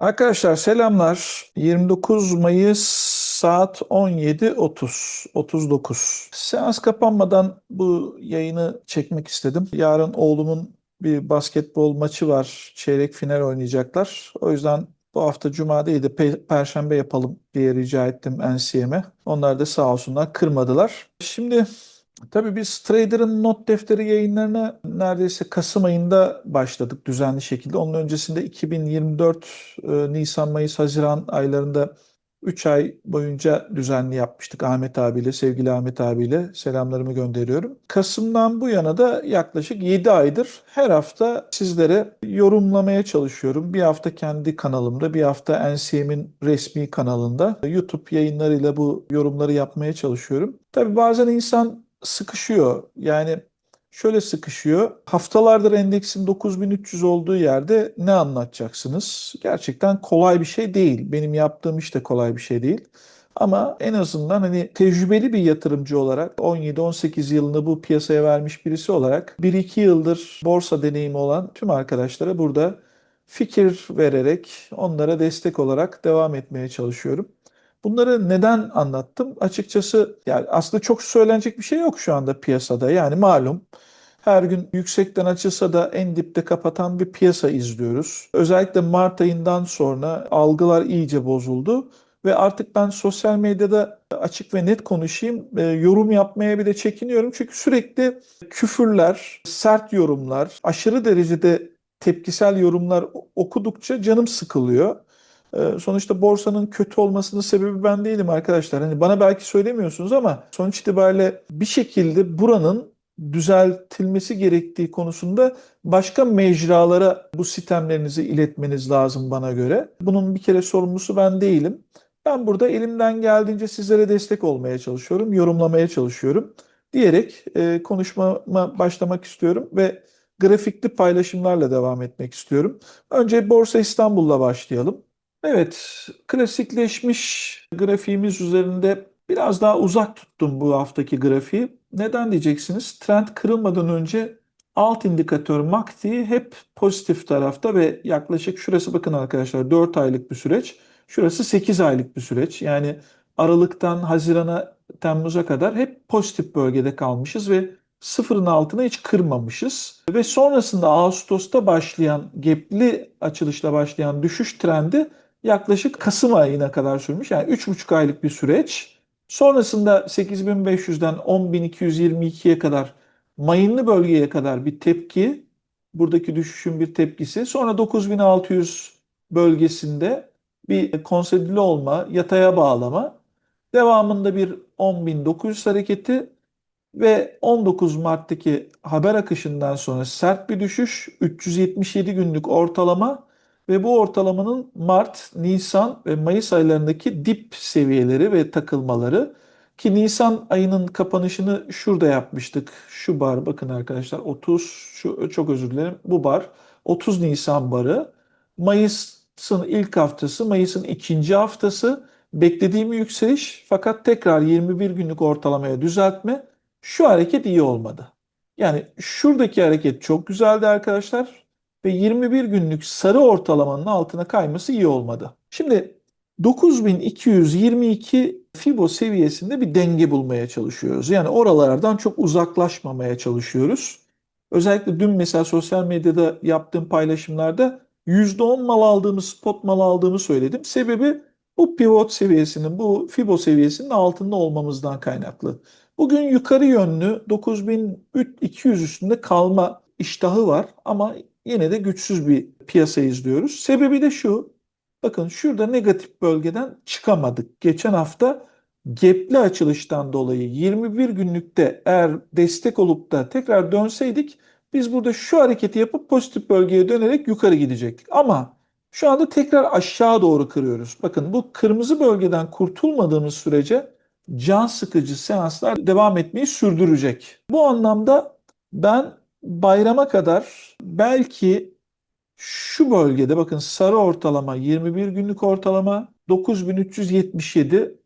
Arkadaşlar selamlar. 29 Mayıs saat 17.30 39. Seans kapanmadan bu yayını çekmek istedim. Yarın oğlumun bir basketbol maçı var. Çeyrek final oynayacaklar. O yüzden bu hafta Cuma değil de pe- Perşembe yapalım diye rica ettim NCM'e. Onlar da sağ olsunlar kırmadılar. Şimdi Tabii biz Trader'ın not defteri yayınlarına neredeyse Kasım ayında başladık düzenli şekilde. Onun öncesinde 2024 e, Nisan, Mayıs, Haziran aylarında 3 ay boyunca düzenli yapmıştık Ahmet abiyle, sevgili Ahmet abiyle selamlarımı gönderiyorum. Kasım'dan bu yana da yaklaşık 7 aydır her hafta sizlere yorumlamaya çalışıyorum. Bir hafta kendi kanalımda, bir hafta NCM'in resmi kanalında YouTube yayınlarıyla bu yorumları yapmaya çalışıyorum. Tabii bazen insan sıkışıyor. Yani şöyle sıkışıyor. Haftalardır endeksin 9300 olduğu yerde ne anlatacaksınız? Gerçekten kolay bir şey değil. Benim yaptığım iş de kolay bir şey değil. Ama en azından hani tecrübeli bir yatırımcı olarak 17-18 yılını bu piyasaya vermiş birisi olarak 1-2 yıldır borsa deneyimi olan tüm arkadaşlara burada fikir vererek onlara destek olarak devam etmeye çalışıyorum. Bunları neden anlattım? Açıkçası yani aslında çok söylenecek bir şey yok şu anda piyasada. Yani malum her gün yüksekten açılsa da en dipte kapatan bir piyasa izliyoruz. Özellikle Mart ayından sonra algılar iyice bozuldu ve artık ben sosyal medyada açık ve net konuşayım, e, yorum yapmaya bile çekiniyorum. Çünkü sürekli küfürler, sert yorumlar, aşırı derecede tepkisel yorumlar okudukça canım sıkılıyor. Ee, Sonuçta borsanın kötü olmasının sebebi ben değilim arkadaşlar. Hani bana belki söylemiyorsunuz ama sonuç itibariyle bir şekilde buranın düzeltilmesi gerektiği konusunda başka mecralara bu sistemlerinizi iletmeniz lazım bana göre. Bunun bir kere sorumlusu ben değilim. Ben burada elimden geldiğince sizlere destek olmaya çalışıyorum, yorumlamaya çalışıyorum diyerek e, konuşmama başlamak istiyorum ve grafikli paylaşımlarla devam etmek istiyorum. Önce Borsa İstanbul'la başlayalım. Evet, klasikleşmiş grafiğimiz üzerinde biraz daha uzak tuttum bu haftaki grafiği. Neden diyeceksiniz? Trend kırılmadan önce alt indikatör MACD hep pozitif tarafta ve yaklaşık şurası bakın arkadaşlar 4 aylık bir süreç. Şurası 8 aylık bir süreç. Yani Aralık'tan Haziran'a Temmuz'a kadar hep pozitif bölgede kalmışız ve sıfırın altına hiç kırmamışız. Ve sonrasında Ağustos'ta başlayan, gap'li açılışla başlayan düşüş trendi yaklaşık Kasım ayına kadar sürmüş. Yani 3,5 aylık bir süreç. Sonrasında 8500'den 10.222'ye kadar mayınlı bölgeye kadar bir tepki. Buradaki düşüşün bir tepkisi. Sonra 9600 bölgesinde bir konsolide olma, yataya bağlama. Devamında bir 10.900 hareketi ve 19 Mart'taki haber akışından sonra sert bir düşüş, 377 günlük ortalama ve bu ortalamanın Mart, Nisan ve Mayıs aylarındaki dip seviyeleri ve takılmaları ki Nisan ayının kapanışını şurada yapmıştık. Şu bar bakın arkadaşlar 30 şu çok özür dilerim bu bar 30 Nisan barı. Mayıs'ın ilk haftası, Mayıs'ın ikinci haftası beklediğim yükseliş fakat tekrar 21 günlük ortalamaya düzeltme. Şu hareket iyi olmadı. Yani şuradaki hareket çok güzeldi arkadaşlar ve 21 günlük sarı ortalamanın altına kayması iyi olmadı. Şimdi 9222 Fibo seviyesinde bir denge bulmaya çalışıyoruz. Yani oralardan çok uzaklaşmamaya çalışıyoruz. Özellikle dün mesela sosyal medyada yaptığım paylaşımlarda %10 mal aldığımı, spot mal aldığımı söyledim. Sebebi bu pivot seviyesinin, bu Fibo seviyesinin altında olmamızdan kaynaklı. Bugün yukarı yönlü 9200 üstünde kalma iştahı var ama yine de güçsüz bir piyasa izliyoruz. Sebebi de şu. Bakın şurada negatif bölgeden çıkamadık. Geçen hafta gap'li açılıştan dolayı 21 günlükte eğer destek olup da tekrar dönseydik biz burada şu hareketi yapıp pozitif bölgeye dönerek yukarı gidecektik. Ama şu anda tekrar aşağı doğru kırıyoruz. Bakın bu kırmızı bölgeden kurtulmadığımız sürece can sıkıcı seanslar devam etmeyi sürdürecek. Bu anlamda ben bayrama kadar belki şu bölgede bakın sarı ortalama 21 günlük ortalama 9377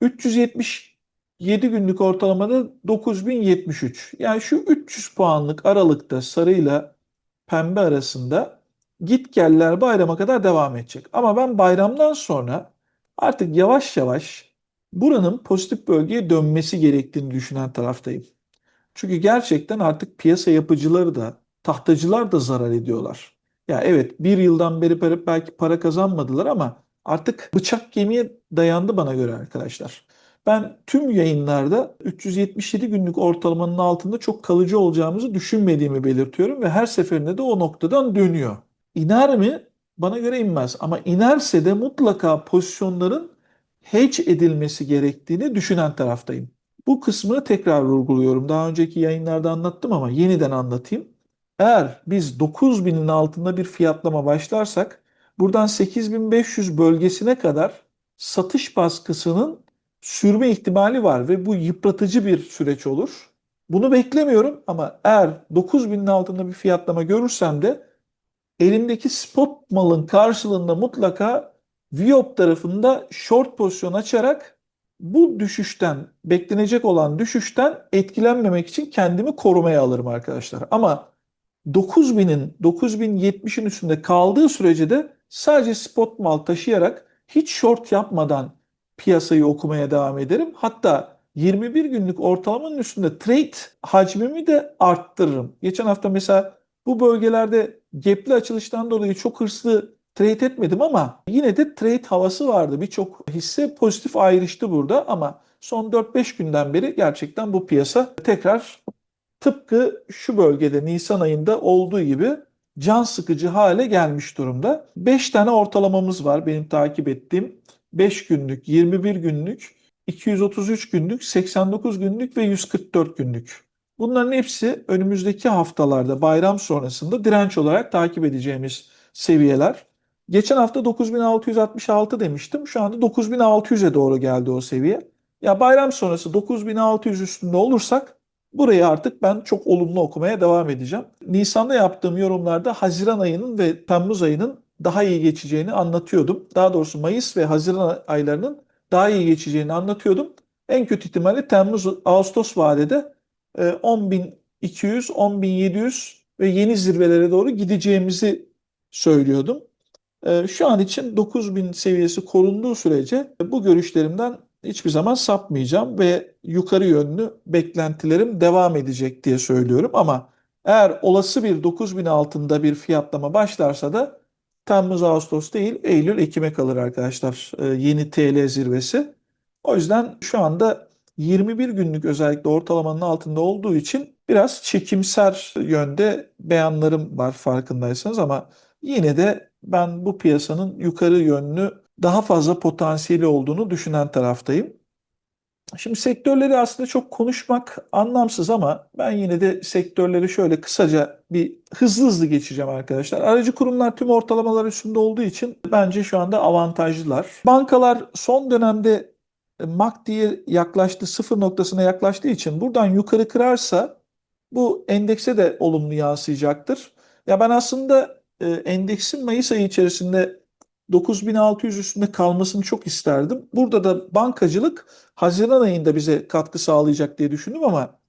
377 günlük ortalamada 9073. Yani şu 300 puanlık aralıkta sarıyla pembe arasında git geller bayrama kadar devam edecek. Ama ben bayramdan sonra artık yavaş yavaş buranın pozitif bölgeye dönmesi gerektiğini düşünen taraftayım. Çünkü gerçekten artık piyasa yapıcıları da tahtacılar da zarar ediyorlar. Ya evet bir yıldan beri belki para kazanmadılar ama artık bıçak kemiğe dayandı bana göre arkadaşlar. Ben tüm yayınlarda 377 günlük ortalamanın altında çok kalıcı olacağımızı düşünmediğimi belirtiyorum ve her seferinde de o noktadan dönüyor. İner mi? Bana göre inmez ama inerse de mutlaka pozisyonların hedge edilmesi gerektiğini düşünen taraftayım. Bu kısmını tekrar vurguluyorum. Daha önceki yayınlarda anlattım ama yeniden anlatayım. Eğer biz 9000'in altında bir fiyatlama başlarsak buradan 8500 bölgesine kadar satış baskısının sürme ihtimali var ve bu yıpratıcı bir süreç olur. Bunu beklemiyorum ama eğer 9000'in altında bir fiyatlama görürsem de elimdeki spot malın karşılığında mutlaka Viop tarafında short pozisyon açarak bu düşüşten, beklenecek olan düşüşten etkilenmemek için kendimi korumaya alırım arkadaşlar. Ama 9000'in 9070'in üstünde kaldığı sürece de sadece spot mal taşıyarak hiç short yapmadan piyasayı okumaya devam ederim. Hatta 21 günlük ortalamanın üstünde trade hacmimi de arttırırım. Geçen hafta mesela bu bölgelerde gapli açılıştan dolayı çok hırslı trade etmedim ama yine de trade havası vardı. Birçok hisse pozitif ayrıştı burada ama son 4-5 günden beri gerçekten bu piyasa tekrar tıpkı şu bölgede Nisan ayında olduğu gibi can sıkıcı hale gelmiş durumda. 5 tane ortalamamız var benim takip ettiğim. 5 günlük, 21 günlük, 233 günlük, 89 günlük ve 144 günlük. Bunların hepsi önümüzdeki haftalarda bayram sonrasında direnç olarak takip edeceğimiz seviyeler. Geçen hafta 9666 demiştim. Şu anda 9600'e doğru geldi o seviye. Ya bayram sonrası 9600 üstünde olursak burayı artık ben çok olumlu okumaya devam edeceğim. Nisan'da yaptığım yorumlarda Haziran ayının ve Temmuz ayının daha iyi geçeceğini anlatıyordum. Daha doğrusu Mayıs ve Haziran aylarının daha iyi geçeceğini anlatıyordum. En kötü ihtimalle Temmuz-Ağustos vadede 10.200, e, 10.700 ve yeni zirvelere doğru gideceğimizi söylüyordum. E, şu an için 9000 seviyesi korunduğu sürece bu görüşlerimden hiçbir zaman sapmayacağım ve yukarı yönlü beklentilerim devam edecek diye söylüyorum. Ama eğer olası bir 9000 altında bir fiyatlama başlarsa da Temmuz, Ağustos değil, Eylül, Ekim'e kalır arkadaşlar e, yeni TL zirvesi. O yüzden şu anda 21 günlük özellikle ortalamanın altında olduğu için biraz çekimser yönde beyanlarım var farkındaysanız ama yine de ben bu piyasanın yukarı yönlü daha fazla potansiyeli olduğunu düşünen taraftayım. Şimdi sektörleri aslında çok konuşmak anlamsız ama ben yine de sektörleri şöyle kısaca bir hızlı hızlı geçeceğim arkadaşlar. Aracı kurumlar tüm ortalamalar üstünde olduğu için bence şu anda avantajlılar. Bankalar son dönemde MACD'ye yaklaştı, sıfır noktasına yaklaştığı için buradan yukarı kırarsa bu endekse de olumlu yansıyacaktır. Ya ben aslında e, endeksin Mayıs ayı içerisinde 9600 üstünde kalmasını çok isterdim. Burada da bankacılık Haziran ayında bize katkı sağlayacak diye düşündüm ama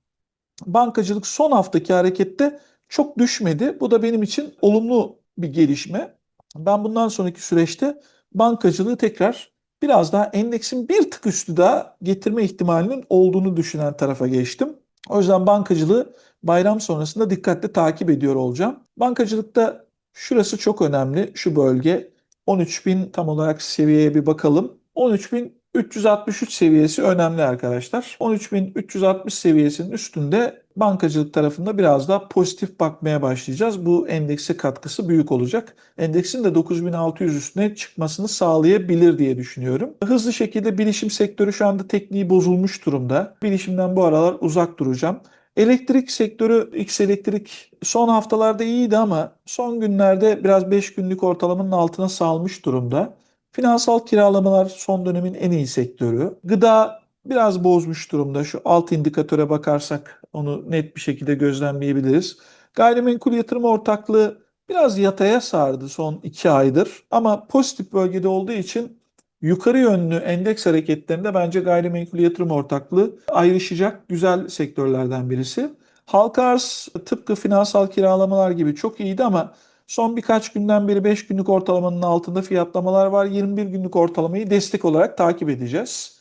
bankacılık son haftaki harekette çok düşmedi. Bu da benim için olumlu bir gelişme. Ben bundan sonraki süreçte bankacılığı tekrar biraz daha endeksin bir tık üstü daha getirme ihtimalinin olduğunu düşünen tarafa geçtim. O yüzden bankacılığı bayram sonrasında dikkatle takip ediyor olacağım. Bankacılıkta şurası çok önemli, şu bölge. 13.000 tam olarak seviyeye bir bakalım. 13.363 seviyesi önemli arkadaşlar. 13.360 seviyesinin üstünde bankacılık tarafında biraz daha pozitif bakmaya başlayacağız. Bu endekse katkısı büyük olacak. Endeksin de 9600 üstüne çıkmasını sağlayabilir diye düşünüyorum. Hızlı şekilde bilişim sektörü şu anda tekniği bozulmuş durumda. Bilişimden bu aralar uzak duracağım. Elektrik sektörü X elektrik son haftalarda iyiydi ama son günlerde biraz 5 günlük ortalamanın altına salmış durumda. Finansal kiralamalar son dönemin en iyi sektörü. Gıda biraz bozmuş durumda. Şu alt indikatöre bakarsak onu net bir şekilde gözlemleyebiliriz. Gayrimenkul yatırım ortaklığı biraz yataya sardı son 2 aydır ama pozitif bölgede olduğu için yukarı yönlü endeks hareketlerinde bence gayrimenkul yatırım ortaklığı ayrışacak güzel sektörlerden birisi. Halka arz tıpkı finansal kiralamalar gibi çok iyiydi ama Son birkaç günden beri 5 günlük ortalamanın altında fiyatlamalar var. 21 günlük ortalamayı destek olarak takip edeceğiz.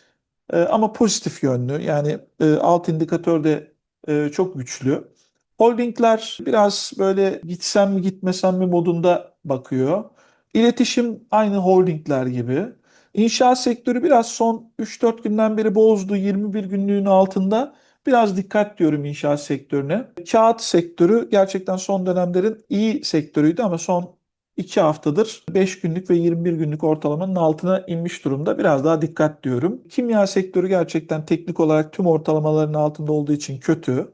E, ama pozitif yönlü yani e, alt indikatör de e, çok güçlü. Holdingler biraz böyle gitsem mi gitmesem mi modunda bakıyor. İletişim aynı holdingler gibi. İnşaat sektörü biraz son 3-4 günden beri bozdu. 21 günlüğün altında. Biraz dikkat diyorum inşaat sektörüne. Kağıt sektörü gerçekten son dönemlerin iyi sektörüydü ama son 2 haftadır 5 günlük ve 21 günlük ortalamanın altına inmiş durumda. Biraz daha dikkat diyorum. Kimya sektörü gerçekten teknik olarak tüm ortalamaların altında olduğu için kötü.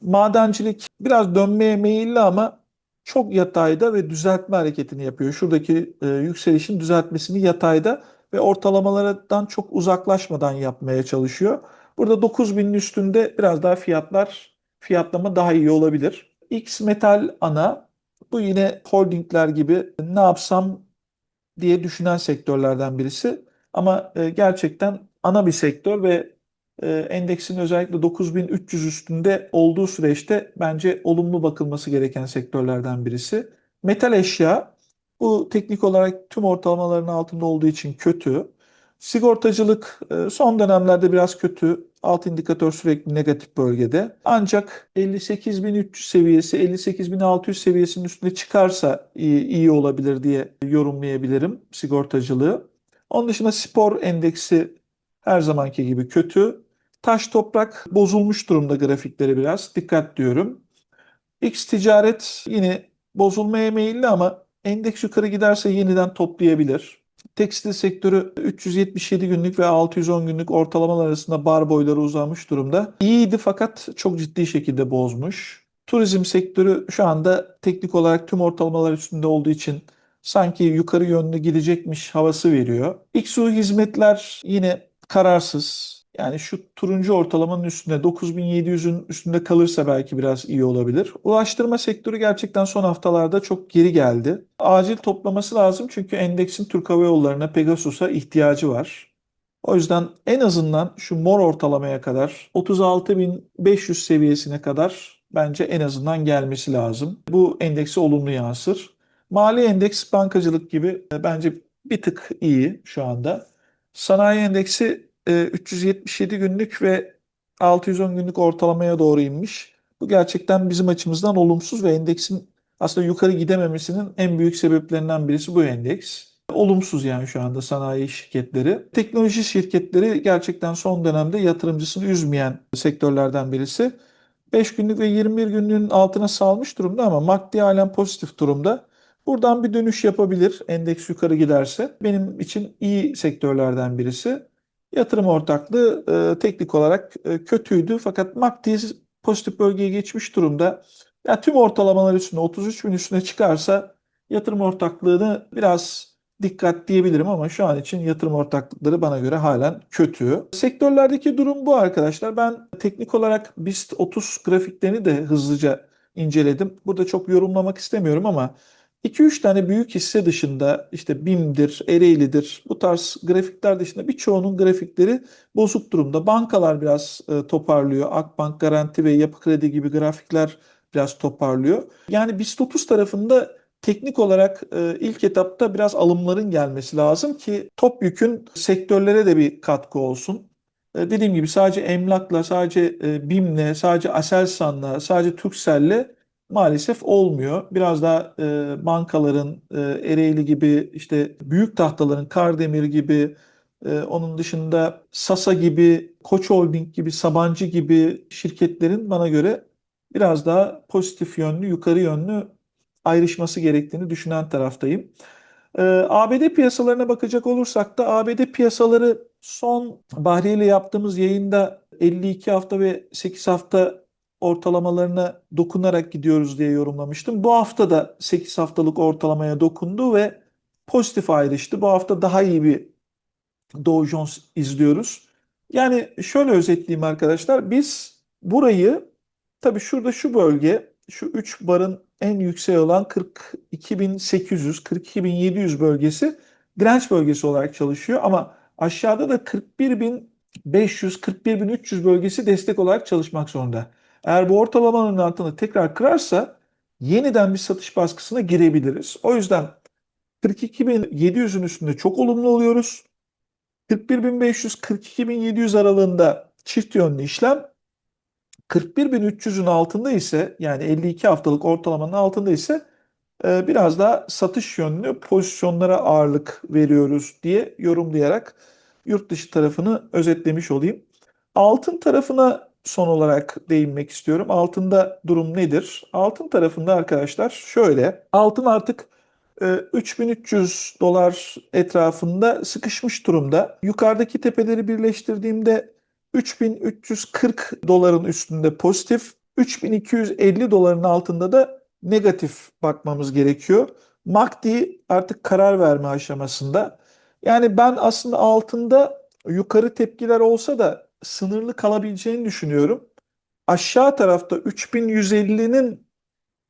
Madencilik biraz dönmeye meyilli ama çok yatayda ve düzeltme hareketini yapıyor. Şuradaki e, yükselişin düzeltmesini yatayda ve ortalamalardan çok uzaklaşmadan yapmaya çalışıyor. Burada 9000'in üstünde biraz daha fiyatlar fiyatlama daha iyi olabilir. X Metal ana bu yine holdingler gibi ne yapsam diye düşünen sektörlerden birisi. Ama e, gerçekten ana bir sektör ve e, endeksin özellikle 9300 üstünde olduğu süreçte bence olumlu bakılması gereken sektörlerden birisi. Metal eşya bu teknik olarak tüm ortalamaların altında olduğu için kötü. Sigortacılık e, son dönemlerde biraz kötü. Alt indikatör sürekli negatif bölgede. Ancak 58.300 seviyesi, 58.600 seviyesinin üstüne çıkarsa iyi, iyi olabilir diye yorumlayabilirim sigortacılığı. Onun dışında spor endeksi her zamanki gibi kötü. Taş toprak bozulmuş durumda grafikleri biraz. Dikkat diyorum. X ticaret yine bozulmaya meyilli ama endeks yukarı giderse yeniden toplayabilir. Tekstil sektörü 377 günlük ve 610 günlük ortalamalar arasında bar boyları uzanmış durumda. İyiydi fakat çok ciddi şekilde bozmuş. Turizm sektörü şu anda teknik olarak tüm ortalamalar üstünde olduğu için sanki yukarı yönlü gidecekmiş havası veriyor. XU hizmetler yine kararsız. Yani şu turuncu ortalamanın üstünde 9700'ün üstünde kalırsa belki biraz iyi olabilir. Ulaştırma sektörü gerçekten son haftalarda çok geri geldi. Acil toplaması lazım çünkü endeksin Türk Hava Yolları'na Pegasus'a ihtiyacı var. O yüzden en azından şu mor ortalamaya kadar 36.500 seviyesine kadar bence en azından gelmesi lazım. Bu endeksi olumlu yansır. Mali endeks bankacılık gibi e, bence bir tık iyi şu anda. Sanayi endeksi 377 e, günlük ve 610 günlük ortalamaya doğru inmiş. Bu gerçekten bizim açımızdan olumsuz ve endeksin aslında yukarı gidememesinin en büyük sebeplerinden birisi bu endeks. Olumsuz yani şu anda sanayi şirketleri. Teknoloji şirketleri gerçekten son dönemde yatırımcısını üzmeyen sektörlerden birisi. 5 günlük ve 21 günlüğün altına salmış durumda ama MACD halen pozitif durumda. Buradan bir dönüş yapabilir endeks yukarı giderse. Benim için iyi sektörlerden birisi. Yatırım ortaklığı e, teknik olarak e, kötüydü fakat MACD pozitif bölgeye geçmiş durumda. Ya tüm ortalamalar üstünde 33 bin üstüne çıkarsa yatırım ortaklığını biraz dikkat diyebilirim ama şu an için yatırım ortaklıkları bana göre halen kötü. Sektörlerdeki durum bu arkadaşlar. Ben teknik olarak BIST 30 grafiklerini de hızlıca inceledim. Burada çok yorumlamak istemiyorum ama 2-3 tane büyük hisse dışında işte BİM'dir, Ereğli'dir bu tarz grafikler dışında birçoğunun grafikleri bozuk durumda. Bankalar biraz e, toparlıyor. Akbank, Garanti ve Yapı Kredi gibi grafikler biraz toparlıyor. Yani BIST 30 tarafında teknik olarak e, ilk etapta biraz alımların gelmesi lazım ki top yükün sektörlere de bir katkı olsun. E, dediğim gibi sadece emlakla, sadece e, BİM'le, sadece Aselsan'la, sadece Turkcell'le maalesef olmuyor. Biraz daha e, bankaların, e, Ereğli gibi işte büyük tahtaların, Kardemir gibi, e, onun dışında Sasa gibi, Koç Holding gibi, Sabancı gibi şirketlerin bana göre biraz daha pozitif yönlü, yukarı yönlü ayrışması gerektiğini düşünen taraftayım. Ee, ABD piyasalarına bakacak olursak da ABD piyasaları son Bahriye ile yaptığımız yayında 52 hafta ve 8 hafta ortalamalarına dokunarak gidiyoruz diye yorumlamıştım. Bu hafta da 8 haftalık ortalamaya dokundu ve pozitif ayrıştı. Bu hafta daha iyi bir Dow Jones izliyoruz. Yani şöyle özetleyeyim arkadaşlar. Biz burayı tabii şurada şu bölge şu 3 barın en yüksek olan 42.800 42.700 bölgesi direnç bölgesi olarak çalışıyor ama aşağıda da 41.500 41.300 bölgesi destek olarak çalışmak zorunda. Eğer bu ortalamanın altını tekrar kırarsa yeniden bir satış baskısına girebiliriz. O yüzden 42.700'ün üstünde çok olumlu oluyoruz. 41.500-42.700 aralığında çift yönlü işlem. 41.300'ün altında ise yani 52 haftalık ortalamanın altında ise e, biraz daha satış yönlü pozisyonlara ağırlık veriyoruz diye yorumlayarak yurt dışı tarafını özetlemiş olayım. Altın tarafına son olarak değinmek istiyorum. Altında durum nedir? Altın tarafında arkadaşlar şöyle. Altın artık 3300 e, dolar etrafında sıkışmış durumda. Yukarıdaki tepeleri birleştirdiğimde 3340 doların üstünde pozitif, 3250 doların altında da negatif bakmamız gerekiyor. MACD artık karar verme aşamasında. Yani ben aslında altında yukarı tepkiler olsa da sınırlı kalabileceğini düşünüyorum. Aşağı tarafta 3150'nin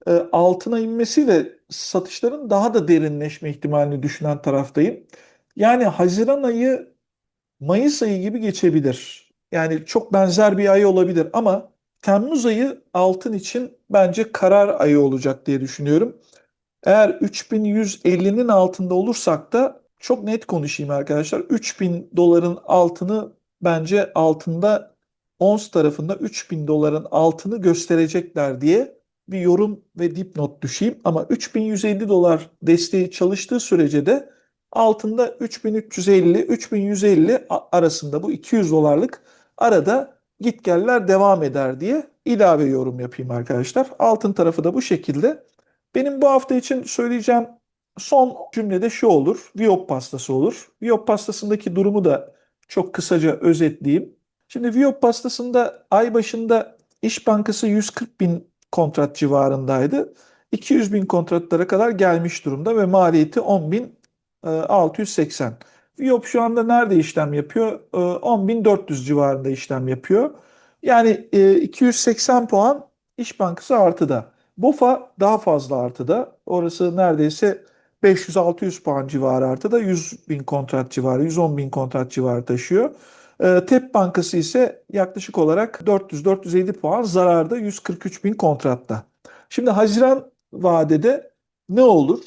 e, altına inmesiyle satışların daha da derinleşme ihtimalini düşünen taraftayım. Yani Haziran ayı Mayıs ayı gibi geçebilir. Yani çok benzer bir ay olabilir ama Temmuz ayı altın için bence karar ayı olacak diye düşünüyorum. Eğer 3150'nin altında olursak da çok net konuşayım arkadaşlar. 3000 doların altını bence altında ons tarafında 3000 doların altını gösterecekler diye bir yorum ve dipnot düşeyim. Ama 3150 dolar desteği çalıştığı sürece de altında 3350-3150 arasında bu 200 dolarlık arada gitgeller devam eder diye ilave yorum yapayım arkadaşlar. Altın tarafı da bu şekilde. Benim bu hafta için söyleyeceğim son cümlede şu olur. Viyop pastası olur. Viyop pastasındaki durumu da çok kısaca özetleyeyim. Şimdi Viyop pastasında ay başında İş Bankası 140 bin kontrat civarındaydı. 200 bin kontratlara kadar gelmiş durumda ve maliyeti 10 bin 680. Viyop şu anda nerede işlem yapıyor? 10.400 civarında işlem yapıyor. Yani 280 puan İş Bankası artıda. BOFA daha fazla artıda. Orası neredeyse 500-600 puan civarı artıda. 100 bin kontrat civarı, 110 bin kontrat civarı taşıyor. TEP Bankası ise yaklaşık olarak 400-450 puan zararda 143 bin kontratta. Şimdi Haziran vadede ne olur?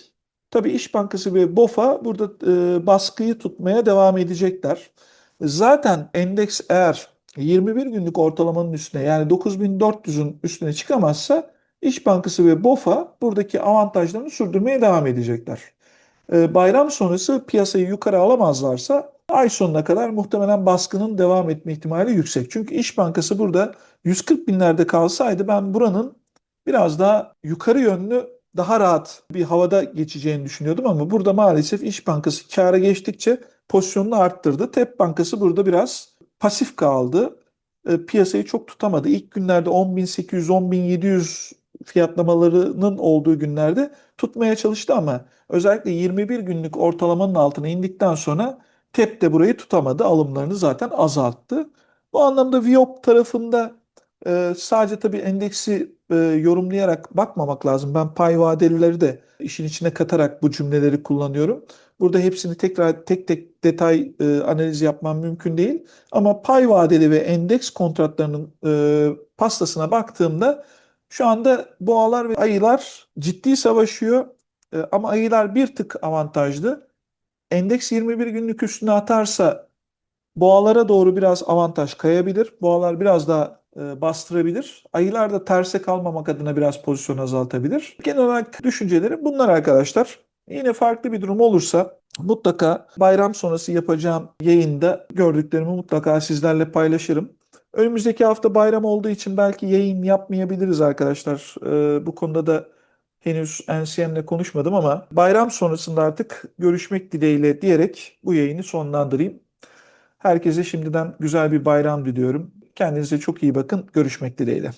Tabii İş Bankası ve BOFA burada e, baskıyı tutmaya devam edecekler. Zaten endeks eğer 21 günlük ortalamanın üstüne yani 9400'ün üstüne çıkamazsa İş Bankası ve BOFA buradaki avantajlarını sürdürmeye devam edecekler. E, bayram sonrası piyasayı yukarı alamazlarsa ay sonuna kadar muhtemelen baskının devam etme ihtimali yüksek. Çünkü İş Bankası burada 140 binlerde kalsaydı ben buranın biraz daha yukarı yönlü daha rahat bir havada geçeceğini düşünüyordum ama burada maalesef İş Bankası kâra geçtikçe pozisyonunu arttırdı. TEP Bankası burada biraz pasif kaldı. E, piyasayı çok tutamadı. İlk günlerde 10.800, 10.700 fiyatlamalarının olduğu günlerde tutmaya çalıştı ama özellikle 21 günlük ortalamanın altına indikten sonra TEP de burayı tutamadı. Alımlarını zaten azalttı. Bu anlamda Viop tarafında e, sadece tabii endeksi e, yorumlayarak bakmamak lazım. Ben pay vadelileri de işin içine katarak bu cümleleri kullanıyorum. Burada hepsini tekrar tek tek detay e, analiz yapmam mümkün değil. Ama pay vadeli ve endeks kontratlarının e, pastasına baktığımda şu anda boğalar ve ayılar ciddi savaşıyor. E, ama ayılar bir tık avantajlı. Endeks 21 günlük üstüne atarsa boğalara doğru biraz avantaj kayabilir. Boğalar biraz daha e, bastırabilir. Ayılar da terse kalmamak adına biraz pozisyon azaltabilir. Genel olarak düşüncelerim bunlar arkadaşlar. Yine farklı bir durum olursa mutlaka bayram sonrası yapacağım yayında gördüklerimi mutlaka sizlerle paylaşırım. Önümüzdeki hafta bayram olduğu için belki yayın yapmayabiliriz arkadaşlar. Ee, bu konuda da henüz NCM'le konuşmadım ama bayram sonrasında artık görüşmek dileğiyle diyerek bu yayını sonlandırayım. Herkese şimdiden güzel bir bayram diliyorum. Kendinize çok iyi bakın. Görüşmek dileğiyle.